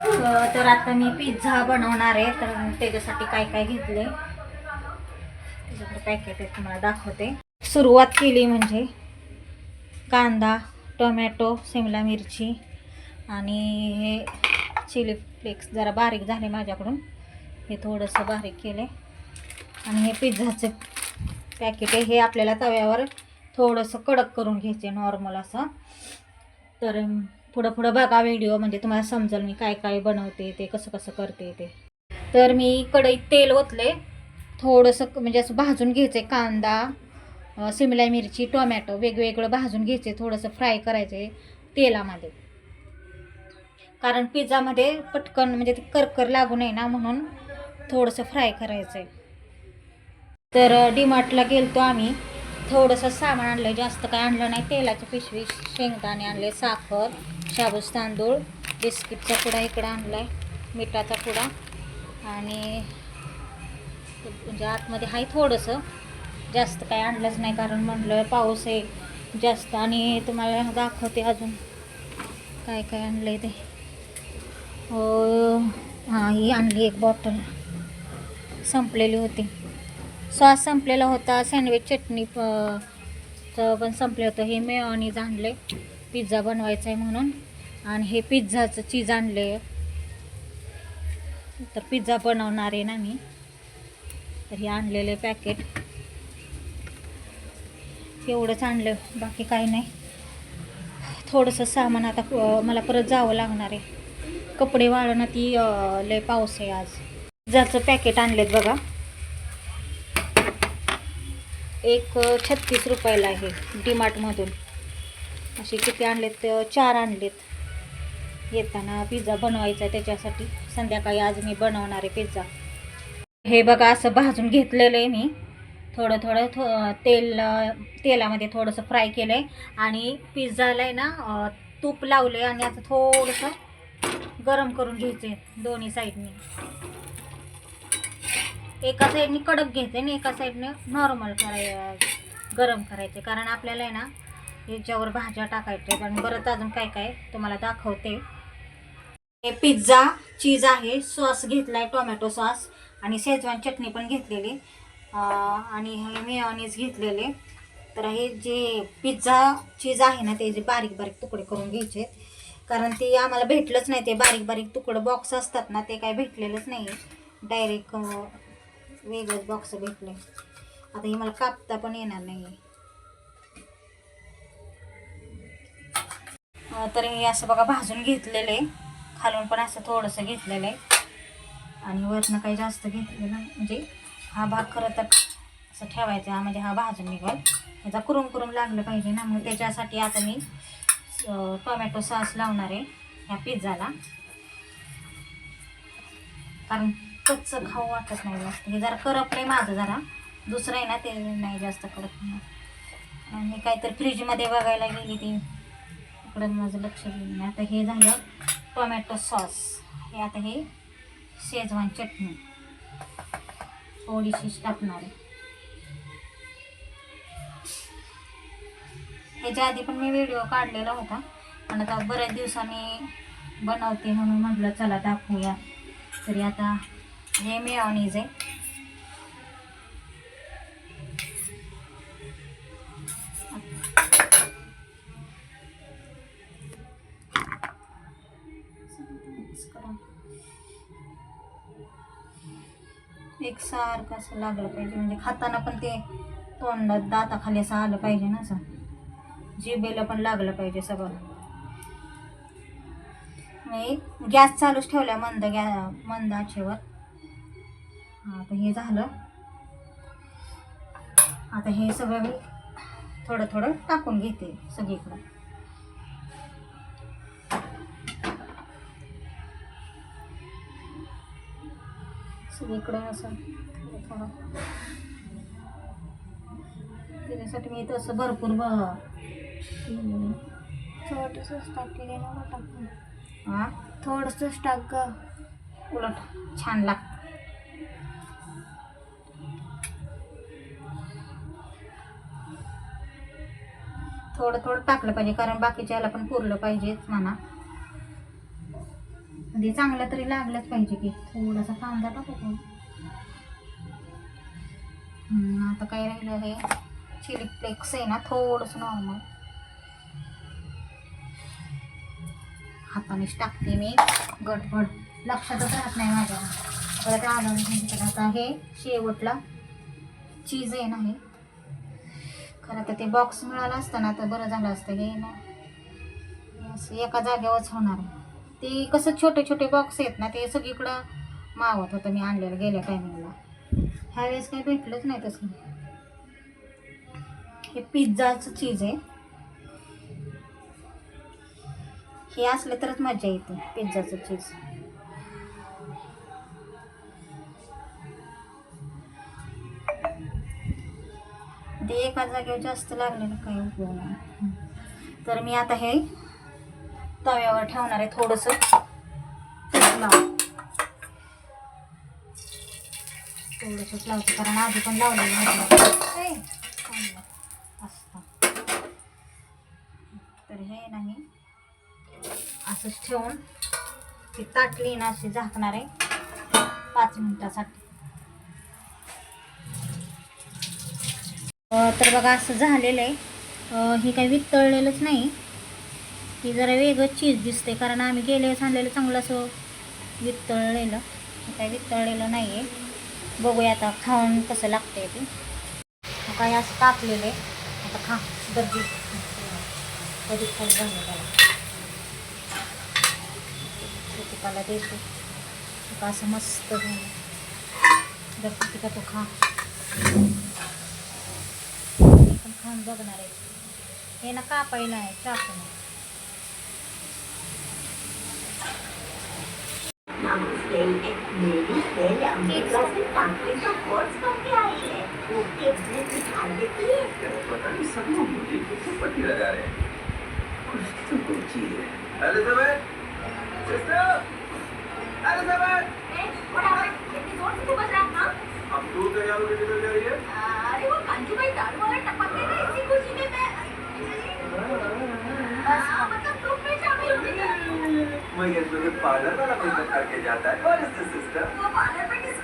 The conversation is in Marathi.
तर आता मी पिझ्झा बनवणार आहे तर त्याच्यासाठी काय काय घेतले त्याच्याकडे पॅकेट आहे तुम्हाला दाखवते. सुरुवात केली म्हणजे कांदा टोमॅटो शिमला मिरची आणि हे चिली फ्लेक्स जरा बारीक झाले माझ्याकडून. हे थोडंसं बारीक केले. आणि हे पिझ्झाचं पॅकेट आहे. हे आपल्याला तव्यावर थोडंसं कडक करून घ्यायचे नॉर्मल असं. तर पुढं पुढं बघा व्हिडिओ म्हणजे तुम्हाला समजेल मी काय काय बनवते ते कसं कसं करते ते. तर मी कढईत तेल ओतले थोडंसं क- म्हणजे असं भाजून घ्यायचं कांदा शिमला मिरची टोमॅटो वेगवेगळं भाजून घ्यायचे थोडंसं फ्राय करायचे तेलामध्ये. कारण पिझ्झामध्ये पटकन म्हणजे ते करकर लागू नये ना म्हणून थोडंसं फ्राय करायचं आहे तर डीमार्टला गेलतो आम्ही. थोडंसं सामान आणलं जास्त काय आणलं नाही. तेलाची पिशवी शेंगदाणे आणले साखर शाबूस तांदूळ बिस्किटचा पुडा इकडं आणला आहे मिठाचा पुडा. आणि म्हणजे आतमध्ये आहे थोडंसं. जास्त काय आणलंच नाही कारण म्हणलं पाऊस आहे जास्त. आणि तुम्हाला दाखवते अजून काय काय आणलं आहे ते. हो हां ही आणली एक बॉटल. संपलेली होती. सॉस संपलेला होता सँडविच चटणी प- चं पण संपले होतं. हे मेयोनीज आणले. पिझ्झा बनवायचा आहे म्हणून. आणि हे पिझ्झाचं चीज आणले. तर पिझ्झा बनवणार आहे ना मी. तर हे आणलेले पॅकेट एवढंच आणलं. बाकी काही नाही. थोडंसं सामान आता मला परत जावं लागणार आहे. कपडे वाळणं ती लय पाऊस आहे आज. पिझ्झाचं पॅकेट आणलेत बघा. एक छत्तीस रुपयाला आहे डीमार्टमधून. असे किती आणलेत? चार आणलेत. येताना पिझ्झा बनवायचा आहे त्याच्यासाठी. संध्याकाळी आज मी बनवणार आहे पिझ्झा. हे बघा असं भाजून घेतलेलं आहे मी. थोडं थोडं थो तेल तेलामध्ये थोडंसं फ्राय केलं आहे आणि पिझ्झाला आहे ना तूप लावले आणि आता थोडंसं गरम करून घ्यायचे दोन्ही साईडनी. एका साईडने कडक घ्यायचं आणि एका साईडने नॉर्मल कराय गरम करायचे. कारण आपल्याला आहे ना याच्यावर भाज्या टाकायच्या आणि परत अजून काय काय तुम्हाला दाखवते. हे पिझ्झा चीज आहे. सॉस घेतला आहे टोमॅटो सॉस आणि शेजवान चटणी पण घेतलेली. आणि हे मेयोनीज घेतलेले. तर हे जे पिझ्झा चीज आहे ना ते जे बारीक बारीक तुकडे करून घ्यायचे. कारण ते आम्हाला भेटलंच नाही. ते बारीक बारीक तुकडं बॉक्स असतात ना ते काय भेटलेलंच नाही. डायरेक्ट वेगळंच बॉक्स भेटले. आता हे मला कापता पण येणार नाही तर हे असं बघा भाजून घेतलेलं आहे. खालून पण असं थोडंसं घेतलेलं आहे. आणि वरनं काही जास्त घेतलेलं नाही. म्हणजे हा भाग खरं तर असं ठेवायचा हा म्हणजे हा भाजून निघाल. ह्याचा कुरुम कुरुम लागलं पाहिजे ना. मग त्याच्यासाठी आता मी टोमॅटो सॉस लावणार आहे ह्या पिझ्झाला कारण कच्चं खाऊ वाटत नाही जास्त. हे जरा करपलंय माझं जरा. दुसरं आहे ना ते नाही जास्त करप आणि काहीतरी फ्रीजमध्ये बघायला गेली ती. इकडं माझं लक्ष गेलं नाही. आता हे झालं टोमॅटो सॉस. हे आता हे शेजवान चटणी. थोडीशी टाकणार आहे. ह्याच्या आधी पण मी व्हिडिओ काढलेला होता. पण आता बऱ्याच दिवसांनी बनवते म्हणून म्हटलं चला दाखवूया. तरी आता हे मेयोनीज आहे एक सारखं असं लागलं पाहिजे म्हणजे खाताना पण ते तोंडात दाताखाली असं आलं पाहिजे ना असं. जिबेला पण लागलं पाहिजे सगळं. नाही गॅस चालूच ठेवला मंद गॅ मंद आचेवर. आता हे झालं. आता हे सगळं मी थोडं थोडं टाकून घेते सगळीकडं. सगळीकडं असं थोडं थोडं. त्याच्यासाठी मी तसं भरपूर ब थोडंसंच टाकले ना टाकून हा थोडंसंच टाक उलट. छान लागतं. थोडं थोडं टाकलं पाहिजे कारण बाकीच्या याला पण पुरलं पाहिजेच म्हणा. म्हणजे चांगलं तरी लागलंच पाहिजे की थोडासा कांदा टाकू आता काय राहिलं हे? चिली फ्लेक्स आहे ना थोडंसं नॉर्मल हातानेच टाकते मी. गडबड. लक्षातच राहत नाही माझ्या. परत आलं आता हे शेवटला चीज आहे ना हे. खरं तर ते बॉक्स मिळालं असतं ना तर बरं झालं असतं हे ना असं एका जागेवरच होणार. ते कसं छोटे छोटे बॉक्स आहेत ना ते सगळीकडं मावत होतं मी आणलेलं गेल्या टायमिंगला ह्यावेळेस काही भेटलंच नाही तसं. हे पिझ्झाचं चीज आहे. हे असलं तरच मजा येते पिझ्झाचं चीज ते एका जागेवर जास्त लागलेलं काही उपयोग नाही. तर मी आता हे तव्यावर ठेवणार आहे थोडंसं. तूप लावून थोडंसंच लावते कारण आधी पण लावलेलं नाही असतं तर हे नाही असंच ठेवून ती ताटली ना अशी झाकणार आहे. पाच मिनिटासाठी. तर बघा असं झालेलं आहे. हे काही वितळलेलंच नाही. ही जरा वेगळं चीज दिसते कारण आम्ही गेले सांगलेलं चांगलं असं वितळलेलं. हे काही वितळलेलं नाही आहे बघूया आता खाऊन कसं लागतंय ते. मग काही असं कापलेलं आहे. आता खा गर्दी. कधी खाऊ झालं त्याला प्रत्येकाला देते. तुका असं मस्त झालं. जर तिका तो खा. मी पण खाऊन बघणार आहे हे ना कापायला आहे? चाकून पता नहीं सब लोग मुझे किसे पट्टी लगा रहे हैं कुछ तो कोई चीज है एलिजाबेथ मैं ये पार्लर वाला मेकअप करके जाता है और पार्लर सिस्टर